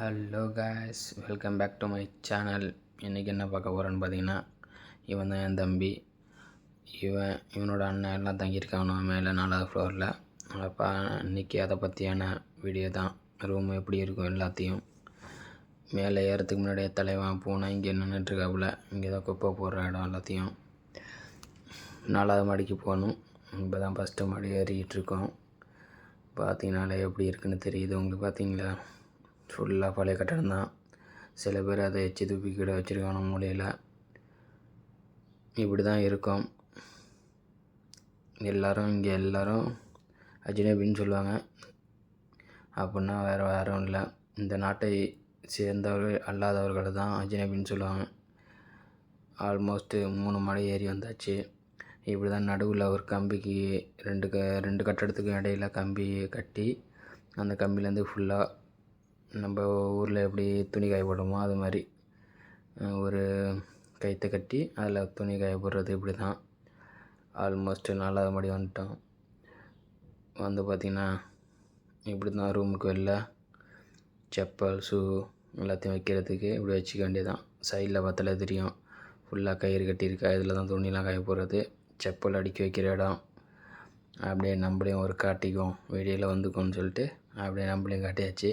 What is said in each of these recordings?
Hello guys welcome back to my channel இன்றைக்கி என்ன பார்க்க போகிறேன்னு பார்த்தீங்கன்னா இவன் தான் என் தம்பி. இவன் இவனோட அண்ணன் எல்லாம் தங்கியிருக்காங்க. மேலே நாலாவது ஃப்ளோரில் அப்போ இன்றைக்கி அதை பற்றியான வீடியோ தான். ரூம் எப்படி இருக்கும் எல்லாத்தையும். மேலே ஏறத்துக்கு முன்னாடியே தலைவன் பூனை இங்கே நின்றுட்டுருக்காப்புல இங்கே தான் குப்பை போடுற இடம் எல்லாத்தையும். நாலாவது மாடிக்கு போகணும். இப்போ தான் ஃபஸ்ட்டு மாடி ஏறிக்கிட்டு இருக்கோம். பார்த்தீங்கனாலே எப்படி இருக்குன்னு தெரியுது. உங்களுக்கு பார்த்தீங்களா? ஃபுல்லாக பழைய கட்டடம் தான். சில பேர் அதை எச்சு துப்பிக்கிட கீழே மூலையில். இப்படி தான் இருக்கும். எல்லோரும் இங்கே எல்லோரும் அஜ்னபின்னு சொல்லுவாங்க. அப்படின்னா வேறு யாரும் இல்லை. இந்த நாட்டை சேர்ந்தவர்கள் அல்லாதவர்களை தான் அஜ்னபின்னு சொல்லுவாங்க. ஆல்மோஸ்ட்டு மூணு மலை ஏறி வந்தாச்சு. இப்படி தான் நடுவில் ஒரு கம்பிக்கு ரெண்டு க ரெண்டு கட்டடத்துக்கும் இடையில கம்பி கட்டி அந்த கம்பிலேருந்து ஃபுல்லாக நம்ம ஊரில் எப்படி துணி காய போடுறோமோ அது மாதிரி ஒரு கயிற்றை கட்டி அதில் துணி காய போடுறது இப்படி தான் ஆல்மோஸ்ட் நாலாவது மாடி வந்துட்டோம். வந்து பார்த்திங்கன்னா இப்படி தான் ரூமுக்கு வெளில செப்பல் ஷூ எல்லாத்தையும் வைக்கிறதுக்கு இப்படி வச்சுக்க வேண்டியதான் சைடில் பார்த்தாலே தெரியும். ஃபுல்லாக கயிறு கட்டியிருக்கா. இதில் தான் துணிலாம் காய போடுறது செப்பல் அடுக்கி வைக்கிற இடம். அப்படியே நம்மளையும் ஒரு காட்டிக்கும். வெளியில் வந்துக்கும்னு சொல்லிட்டு அப்படியே நம்மளையும் காட்டியாச்சு.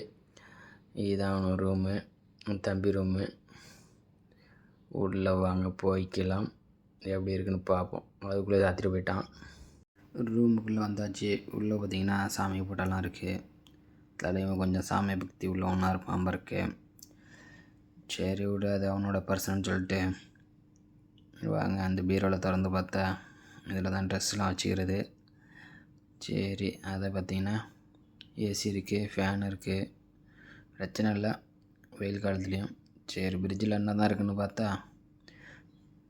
இதுதான் அவன் ரூமு தம்பி ரூமு. உள்ளே வாங்க போய்க்கலாம். எப்படி இருக்குன்னு பார்ப்போம். அதுக்குள்ளே ராத்திரி போயிட்டான். ரூமுக்குள்ளே வந்தாச்சு. உள்ளே பார்த்தீங்கன்னா சாமி போட்டாலாம் இருக்குது தலைவன் கொஞ்சம் சாமி பக்தி உள்ளவனாக இருப்பான் இருக்கு. சரி விடு அது அவனோட பர்சன் சொல்லிட்டு. வாங்க அந்த பீரோவில் திறந்து பார்த்தா. இதில் தான் ட்ரெஸ்லாம் வச்சுக்கிறது. சரி அதை பார்த்திங்கன்னா ஏசி இருக்குது ஃபேன் இருக்குது பிரச்சனை இல்லை. வெயில் காலத்துலேயும். சரி ஃப்ரிட்ஜில் என்ன தான் இருக்குன்னு பார்த்தா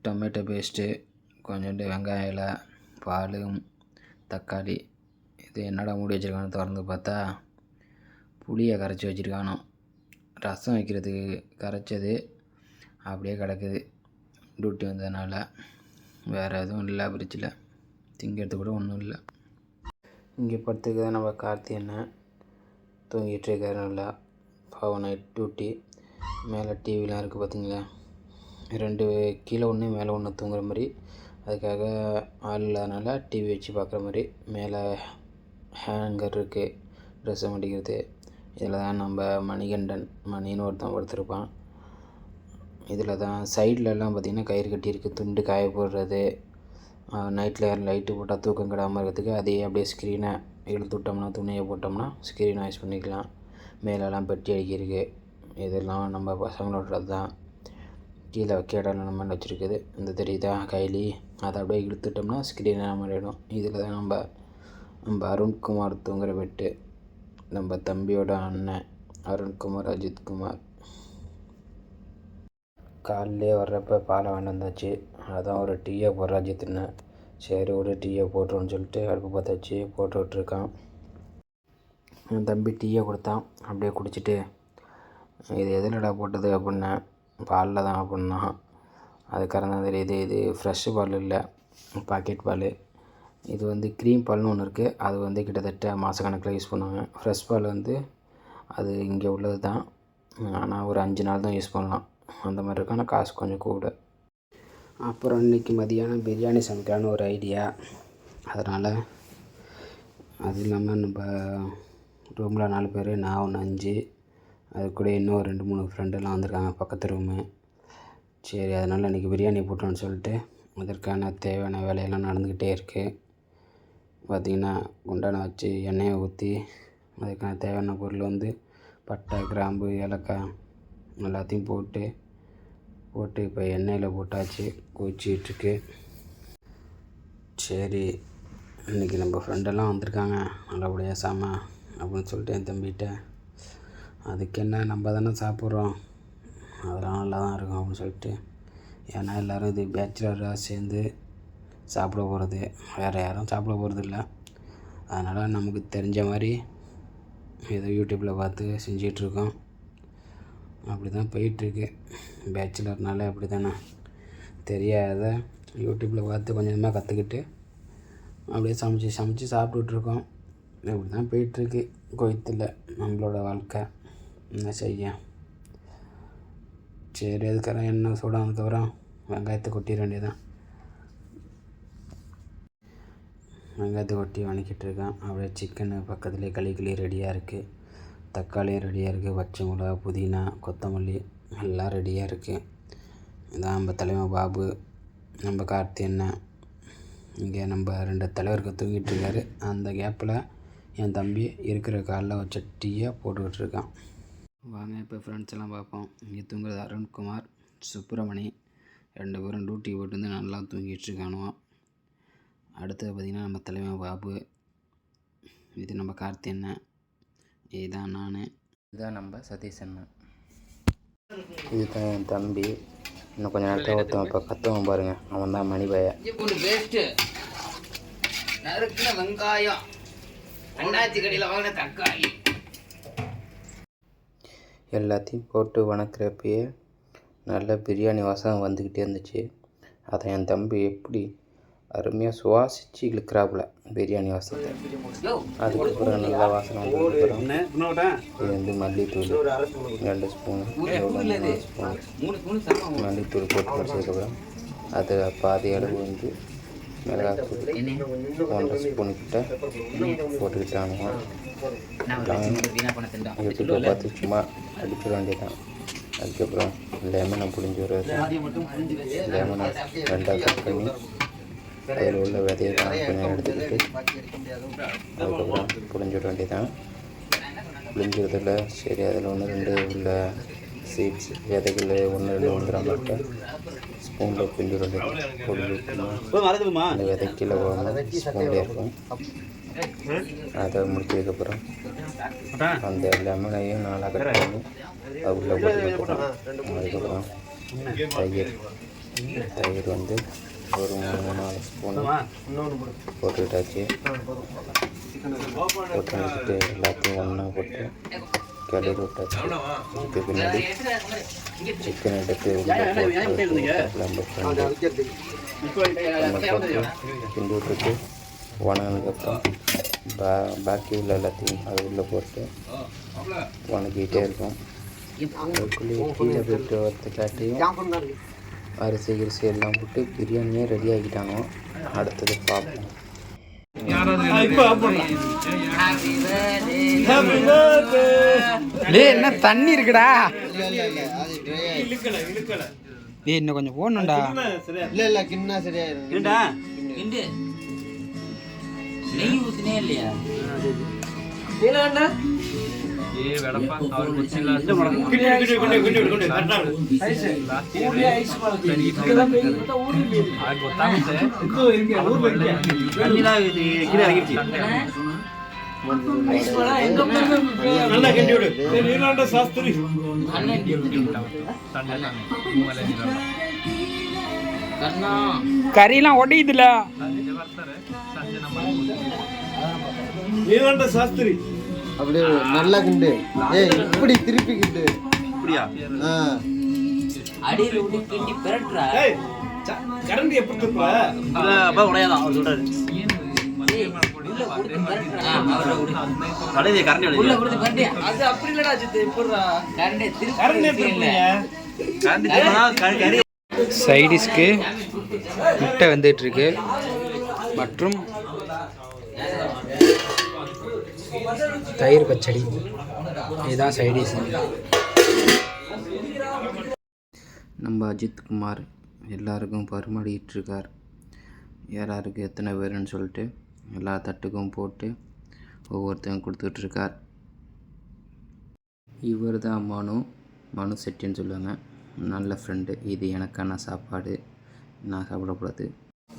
டொமேட்டோ பேஸ்ட்டு கொஞ்சோண்டு வெங்காயம் இலை பால் தக்காளி இது என்னடா மூடி வச்சுருக்கானு திறந்து பார்த்தா புளியை கரைச்சி வச்சுருக்கானோ. ரசம் வைக்கிறதுக்கு கரைச்சது அப்படியே கிடக்குது. டியூட்டி வந்ததுனால வேறு எதுவும் இல்லை ஃப்ரிட்ஜில் திங்கிறது கூட ஒன்றும் இல்லை. இங்கே படுத்துக்க நம்ம கார்த்தி என்ன தூங்கிட்டு இருக்காரு நல்லா பாவம் நைட் டியூட்டி மேலே டிவிலாம் இருக்குது பார்த்தீங்களா ரெண்டு கீழே ஒன்று மேலே ஒன்று தூங்குற மாதிரி. அதுக்காக ஆள் இல்லாதனால டிவி வச்சு பார்க்குற மாதிரி. மேலே ஹேங்கர் இருக்குது ட்ரெஸ்ஸை மாட்டிக்கிறது இதில் தான் நம்ம மணிகண்டன் மணின்னு ஒருத்தன் படுத்திருப்பான். இதில் தான் சைட்லலாம் பார்த்திங்கன்னா கயிறு கட்டியிருக்கு துண்டு காய போடுறது. நைட்டில் யாரும் லைட்டு போட்டால் தூக்கம் கெடாமல் இருக்கிறதுக்கு அதையே அப்படியே ஸ்க்ரீனை இழுத்து விட்டோம்னா துணியை போட்டோம்னா ஸ்க்ரீன் ஆய்ஸ் பண்ணிக்கலாம். மேலெல்லாம் பெட்டி அடிக்கிருக்கு இதெல்லாம் நம்ம பசங்களோடது தான். கீழே வைக்க இடம் நம்ம வச்சுருக்குது? இந்த தெரியுதா? கைலி. அதை அப்படியே இழுத்துட்டோம்னா ஸ்க்ரீனாக மாறிடும் இதில் தான் நம்ம நம்ம அருண்குமார் தூங்குற பெட்டு. நம்ம தம்பியோட அண்ணன் அருண்குமார் அஜித்குமார் காலையிலே வர்றப்ப பாலை வாங்கிட்டு வந்தாச்சு. அதான் ஒரு டீயை போடுற அஜித்துன்னு. சரி ஒரு டீயை போட்டுருன்னு சொல்லிட்டு அடுப்பு பற்ற வச்சு போட்டு விட்ருக்கான் என் தம்பி டீயை கொடுத்தான் அப்படியே குடிச்சிட்டு இது எதிலடா போட்டது அப்படின்னேன் பாலில் தான் அப்படின்னா அதுக்காரன் தான் தெரியுது இது ஃப்ரெஷ்ஷு பால் இல்லை பாக்கெட் பால். இது வந்து க்ரீம் பால்னு ஒன்று இருக்குது அது வந்து கிட்டத்தட்ட மாதக்கணக்கில் யூஸ் பண்ணுவாங்க. ஃப்ரெஷ் பால் வந்து அது இங்கே உள்ளது தான் ஆனால் ஒரு அஞ்சு நாள் தான் யூஸ் பண்ணலாம். அந்த மாதிரி இருக்கும் ஆனால் காசு கொஞ்சம் கூட. அப்புறம் இன்றைக்கி மதியானம் பிரியாணி சமைக்கலான்னு ஒரு ஐடியா அதனால் அது இல்லாமல் நம்ம ரூமில் நாலு பேர் நான் ஒன்று அஞ்சு. அது கூட இன்னும் ரெண்டு மூணு ஃப்ரெண்டெல்லாம் வந்திருக்காங்க பக்கத்து ரூமு சரி அதனால் இன்றைக்கி பிரியாணி போட்டோன்னு சொல்லிட்டு அதற்கான தேவையான வேலையெல்லாம் நடந்துக்கிட்டே இருக்குது பார்த்திங்கன்னா குண்டான வச்சு எண்ணெயை ஊற்றி அதுக்கான தேவையான பொருள் வந்து பட்டை கிராம்பு ஏலக்காய் எல்லாத்தையும் போட்டு போட்டு இப்போ எண்ணெயில் போட்டாச்சு கொதிச்சிட்ருக்கு சரி இன்றைக்கி நம்ம ஃப்ரெண்டெல்லாம் வந்திருக்காங்க. நல்லபடியாக சாமான் அப்படின்னு சொல்லிட்டு என் தம்பிகிட்ட அதுக்கு என்ன நம்ம தானே சாப்பிட்றோம். அதெல்லாம் நல்லா தான் இருக்கும் அப்படின்னு சொல்லிட்டு ஏன்னா எல்லோரும் இது பேச்சுலராக சேர்ந்து சாப்பிட போகிறது வேறு யாரும் சாப்பிட போகிறது இல்லை. அதனால் நமக்கு தெரிஞ்ச மாதிரி ஏதோ யூடியூப்பில் பார்த்து செஞ்சிகிட்ருக்கோம் அப்படி தான் போயிட்டுருக்கு. பேச்சுலர்னால அப்படி தானே தெரியாத யூடியூப்பில் பார்த்து கொஞ்சம் கொஞ்சமாக கற்றுக்கிட்டு அப்படியே சமைச்சி சமைச்சி சாப்பிட்டுட்ருக்கோம் இப்படி தான் போயிட்டுருக்கு. கோயத்தில் நம்மளோட வாழ்க்கை. என்ன செய்ய? சரி அதுக்கப்புறம் எண்ணெய் சூடானதுக்கப்புறம் வெங்காயத்தை கொட்டிட வேண்டியதான் வெங்காயத்தை கொட்டி வணக்கிட்டு இருக்கேன். அப்படியே சிக்கனு பக்கத்துலேயே களி களி ரெடியாக இருக்குது தக்காளியும் ரெடியாக இருக்குது பச்சை மிளகா புதினா கொத்தமல்லி எல்லாம் ரெடியாக இருக்குது இதான் நம்ம தலைவன் பாபு. நம்ம கார்த்தி அண்ணன் இங்கே நம்ம ரெண்டு தலைவருக்கு தூங்கிட்டு இருக்காரு. அந்த கேப்பில் என் தம்பி இருக்கிற காலில் வச்ச டீயை போட்டுக்கிட்டு இருக்கான் வாங்க இப்போ ஃப்ரெண்ட்ஸ் எல்லாம் பார்ப்போம். இங்கே தூங்குறது அருண்குமார் சுப்பிரமணி. ரெண்டு பேரும் டியூட்டி போட்டு வந்து நல்லா தூங்கிட்டு இருக்கானுவோ அடுத்தது பார்த்திங்கன்னா நம்ம தலைமை பாபு. இது நம்ம கார்த்தி அண்ணன். இதுதான் நான். இதுதான் நம்ம சதீஷ் அண்ணன். இதுதான் என் தம்பி. இன்னும் கொஞ்சம் நேரத்தில் ஒருத்தவன் இப்போ கத்துவன் பாருங்கள் அவன் தான் மணி வெங்காயம். அண்ணாச்சி கடையில் வாங்கின தக்காளி. எல்லாத்தையும் போட்டு வணக்கிறப்பயே நல்ல பிரியாணி வாசம் வந்துக்கிட்டே இருந்துச்சு. அதை என் தம்பி எப்படி அருமையாக சுவாசித்து இழுக்கிறாப்புல பிரியாணி வாசத்தை அதுக்கப்புறம் நல்ல வாசனை இது வந்து மல்லித்தூள். ரெண்டு ஸ்பூன். மூணு ஸ்பூன். மல்லித்தூள் போட்டு முடிச்சதுக்கப்புறம் அது பாதி அளவு வந்து மிளகாத்தூள் ஒன்றரை ஸ்பூன் கிட்ட போட்டுக்கிட்டானுங்க. யூடியூப்பை பார்த்து சும்மா அடிச்சிட வேண்டியதான் அதுக்கப்புறம் லெமனை புழிஞ்சு ஒரு லெமனை ரெண்டாக கட் பண்ணி அதில் உள்ள விதையை கொஞ்சம் எடுத்துக்கிட்டு அதுக்கப்புறம் புழிஞ்சிட வேண்டியதான் புளிஞ்சதில் சரி அதில் ஒன்று ரெண்டு உள்ள சீட்ஸ் விதைகள் ஒன்று ரெண்டு வந்துடுற மட்டும் ஸ்பூனில் வேண்டியது புளிஞ்சு அந்த விதை கீழே போகாமல் ஸ்பூன்லேயே இருக்கும் அதை முடிச்சதுக்கப்புறம் அந்த லெமனையும் நாளாக கட் பண்ணி அது உள்ளே போட்டுக்கப்புறம் அதுக்கப்புறம் தயிர் தயிர் வந்து ஒரு மூணு நாலு ஸ்பூன் போட்டுக்கிட்டாச்சு போட்டு வச்சுட்டு எல்லாத்தையும் ஒன்றா போட்டு கிளறி விட்டாச்சு பின்னாடி சிக்கன் எடுத்து கிண்டி விட்டுட்டு வணங்கினதுக்கப்புறம் பா பாக்கி உள்ள எல்லாத்தையும் அது உள்ளே போட்டு வணக்கிக்கிட்டே இருக்கும். அதுக்குள்ளேயே கீழே போயிட்டு வரத்துக்காட்டியும் அரிசி கிரிசி எல்லாம் போட்டு பிரியாணியே ரெடி ஆக்கிட்டாங்க அடுத்தது பார்ப்போம். டேய் என்ன தண்ணி இருக்குடா? டேய் இன்னும் கொஞ்சம் போடணும்டா. இல்ல இல்ல கிண்ணா சரியாயிரும். இண்டு நெய் ஊத்துனே இல்லையா? கண்ணா. கறியெல்லாம் உடையுதுல அப்படியே நல்லா கிண்டு. ஏய் இப்படி திருப்பி கிண்டு. ஆ. அடியில் விட்டு கிண்டி பிரட்டுறா. கொடுத்து பிரட்டுறா. ஆ, அவரை விடு. உள்ள கொடுத்து பிரட்டி. அது அப்படி இல்லடா சித்து, எப்படிடா? கரண்டை திருப்பி இல்ல. சைடிஷ்க்கு முட்டை வந்துட்டு இருக்கு மற்றும் தயிர் பச்சடி. இதுதான் சைடிஷ் நம்ம அஜித் குமார் எல்லாருக்கும் பரிமாறிட்டு இருக்கார் யாராருக்கு எத்தனை பேருன்னு சொல்லிட்டு எல்லா தட்டுக்கும் போட்டு ஒவ்வொருத்தரும் கொடுத்துட்ருக்கார். இவர் தான் மனு. மனு செட்டின்னு சொல்லுவாங்க. நல்ல ஃப்ரெண்டு இது எனக்கான சாப்பாடு. நான் சாப்பிடக்கூடாது.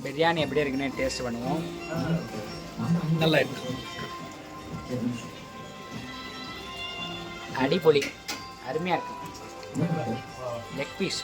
பிரியாணி எப்படி இருக்குன்னு டேஸ்ட் பண்ணுவோம். நல்லா இருக்கு. அடிப்பொலி அருமையாக இருக்கு. Leg piece